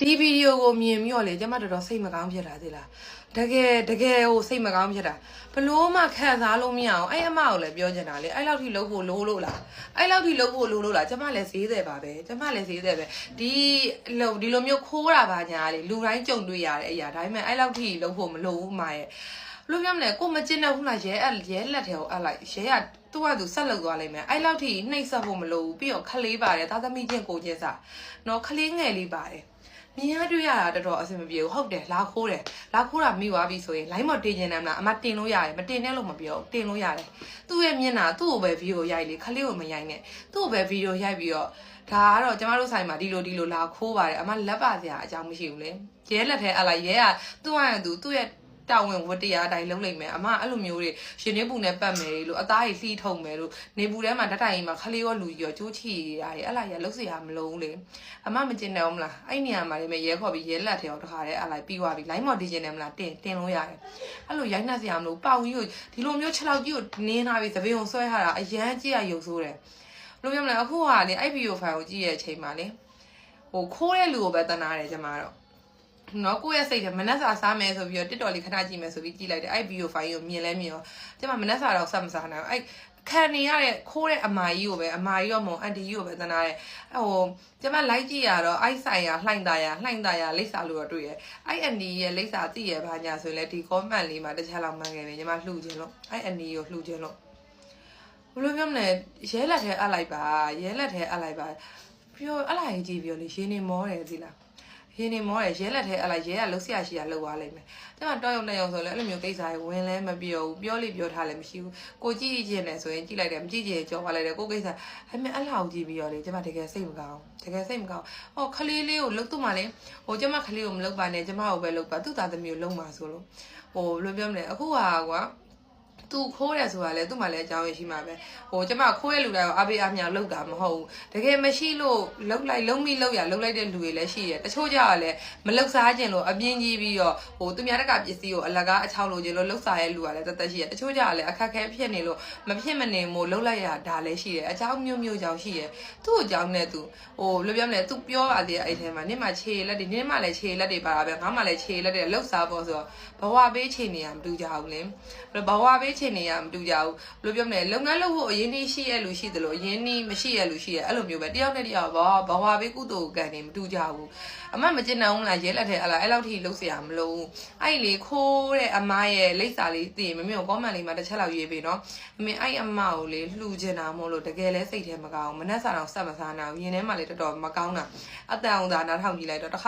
ဒီဗီဒီယိုကိုမြင်ပြီးတော့လေကျမတော်တော်စိတ်မကောင်းဖြစ်လာသေးလားတကယ်တကယ်ဟိုစိတ်မကောင်းဖြစ်တာဘလို့မှခံစားလို့မရအောင်အဲ့အမကိုလည်းပြောချင်တာလေအဲ့လောက်ထိလုပ်ဖို့လိုလို့လားအဲ့လောက်ထိလုပ်ဖို့လိုလို့လားကျမလည်းဈေးတယ်ပါပဲကျမလည်းဈေးတယ်ပဲဒီလိုဒီလိုမျိုးခိုးတာပါညာလေလူတိုင်းကြုံတွေ့ရတဲ့အရာဒါပေမဲ့အဲ့လောက်ထိလုပ်ဖို့မလိုဘူးအမရဲ့ ဘလို့ပြောမလဲကိုမကျင်တော့ဘူးလားရဲအရဲလက်ထဲကိုအပ်လိုက်ရဲကသူ့ကသူဆက်လုပ်သွားလိမ့်မယ်အဲ့လောက်ထိနှိပ်စက်ဖို့မလိုဘူးပြီးတော့ခလေးပါတယ်သားသမီးချင်းကိုချင်းစားနော်ခလေးငယ်လေးပါတယ်မြင်ရတွေ့ရတာတော်တော်အဆင်မပြေဘူးဟုတ်တယ်လာခိုးတယ်လာခိုးတာမိသွားပြီဆိုရင် line မတင်ကျင်တယ်မလားအမတင်လို့ရတယ်မတင်နဲ့လို့မပြောဘူးတင်လို့ရတယ်သူ့ရဲ့မျက်နှာသူ့ကိုပဲဗီဒီယိုရိုက်လေခလေးကိုမရိုက်နဲ့သူ့ကိုပဲဗီဒီယိုရိုက်ပြီးတော့ဒါကတော့ကျမတို့ဆိုင်မှာဒီလိုဒီလိုလာခိုးပါတယ်အမလက်ပါစရာအကြောင်းမရှိဘူးလေရဲလက်ထဲအလိုက်ရဲကသူ့ဟာသူသူ့ရဲ့ တာဝန်ဝတ္တရားအတိုင်းလုံးလိုက်မယ်အမအဲ့လိုမျိုးတွေရှင်နေပူနဲ့ပတ်မယ်လို့အသားကြီးလှီးထုံမယ်လို့နေပူထဲမှာဓာတ်တိုင်ကြီးမှာခလေးရောလူကြီးရောကျိုးချီရတယ်အဲ့လားရလုံးစရာမလုံးလေအမမကျင်တယ်မလားအဲ့နေရာမှာလည်းမရဲခေါ်ပြီးရဲလက်ထဲရောတခါတည်းအဲ့လိုက်ပြီးသွားပြီလိုင်းမော်ဒီဂျင်တယ်မလားတင်တင်လို့ရတယ်အဲ့လိုရိုက်နှက်စရာမလိုပေါင်ကြီးကိုဒီလိုမျိုးခြေလောက်ကြီးကိုနင်းထားပြီးသပင်ကိုဆွဲထားတာအရန်ကြည့်ရရုပ်ဆိုးတယ်လို့ပြောမလဲအခုဟာလေ IPO file ကိုကြည့်ရတဲ့အချိန်မှာလေဟိုခိုးတဲ့လူကိုပဲတနာတယ်ကျွန်မတော့ နော်ကိုယ့်ရဲ့စိတ်ထဲမနှက်စာစားမယ်ဆိုပြီးတော့တစ်တော်လေးခဏကြည့်မယ်ဆိုပြီးကြည့်လိုက်တယ်အဲ့ဗီဒီယိုဖိုင်ကိုမြင်လဲမြင်ရောကျမမနှက်စာတော့စက်မစားနိုင်ဘူးအဲ့ခံနေရတဲ့ခိုးတဲ့အမာကြီးကိုပဲအမာကြီးရောမဟုတ်အန်တီကြီးကိုပဲတနာတယ်ဟိုကျမလိုက်ကြည့်ရတော့အိုက်ဆိုင်ရလှိုင်သားရလှိုင်သားရလိပ်စာလို့တော့တွေ့ရအဲ့အန်တီရဲ့လိပ်စာသိရပါညာဆိုရင်လည်းဒီ comment လေးမှာတစ်ချက်လောက်မှန်ခဲ့တယ်ကျမလှူခြင်းလို့အဲ့အန်တီကိုလှူခြင်းလို့ဘယ်လိုပြောမလဲရဲလက်ထဲအပ်လိုက်ပါရဲလက်ထဲအပ်လိုက်ပါပြီးတော့အလိုက်ကြည့်ပြီးတော့လေရင်းနေမောတယ်ဒီလား ရင်းနေမောတယ်ရဲလက်ထဲအလိုက်ရဲကလှုပ်ဆရာရှိရလှုပ်သွားလိမ့်မယ်ကျမတော့ရုံနဲ့ရုံဆိုလဲအဲ့လိုမျိုးကိစ္စတွေဝင်လဲမပြောဘူးပြောလိပြောထားလည်းမရှိဘူးကိုကြည့်ကြည့်နေဆိုရင်ကြည့်လိုက်တယ်မကြည့်ကြည့်ကြော်သွားလိုက်တယ်ကိုကိစ္စအဲ့မဲ့အဲ့လောက်ကြည့်ပြီးတော့လေကျမတကယ်စိတ်မကောင်းတကယ်စိတ်မကောင်းဟောခလေးလေးကိုလှုပ်တော့မှလေဟိုကျမခလေးကိုမလှုပ်ပါနဲ့ကျမကိုပဲလှုပ်ပါသူ့သားသမီးကိုလှုပ်မှာဆိုလို့ဟိုဘယ်လိုပြောမလဲအခုဟာကွာ သူခိုးတယ်ဆိုတာလေသူ့မှာလည်းအကြောင်းရရှိမှာပဲဟိုကျမခိုးရလူတိုင်းကိုအပေးအမြောက်လောက်တာမဟုတ်ဘူးတကယ်မရှိလို့လောက်လိုက်လုံးမိလောက်ရလောက်လိုက်တဲ့လူတွေလည်းရှိရတချို့ကြရလဲမလောက်စားခြင်းလို့အပြင်းကြီးပြီးတော့ဟိုသူများတက်ကပစ္စည်းကိုအလကားအချောက်လို့ခြင်းလို့လောက်စားရဲ့လူကလည်းတသက်ရှိရတချို့ကြရလဲအခက်ခဲဖြစ်နေလို့မဖြစ်မနေမို့လောက်လိုက်ရဒါလည်းရှိရအကြောင်းမျိုးမျိုးကြောင့်ရှိရသူ့အကြောင်းနဲ့သူဟိုဘယ်လိုပြောမလဲသူပြောပါသေးတယ်အဲ့ထဲမှာနင့်မှာခြေလက်တွေနင့်မှာလည်းခြေလက်တွေပါတာပဲငါမှလည်းခြေလက်တွေလောက်စားဖို့ဆိုတော့ဘဝပေးခြေနေရမတူကြဘူးလေဘဝပေးခြေနေရမတူကြဘူးဘယ်လိုပြောမလဲလုပ်ငန်းလုပ်ဖို့အရင်နေ့ရှိရလူရှိသလိုအရင်နေ့မရှိရလူရှိရအဲ့လိုမျိုးပဲတယောက်နဲ့တယောက်ဘာဘဝပေးကုသိုလ်ကံနေမတူကြဘူးအမမကျင်နိုင်ဘူးလားရဲလက်ထဲအလားအဲ့လောက်ထိလှုပ်เสียမလို့အဲ့လေခိုးတဲ့အမရဲ့လိပ်စာလေးသိရင်မမေကို comment လေးမှာတစ်ချက်လောက်ရေးပေးနော်အမေအဲ့အမကိုလေလှူချင်တာမို့လို့တကယ်လဲစိတ်ထဲမကောင်းဘူးမနှက်စာတော့စက်မစားနိုင်ဘူးရင်ထဲမှာလေတော်တော်မကောင်းတာအတန်အောင်သာနားထောင်ကြည့်လိုက်တော့တစ်ခါ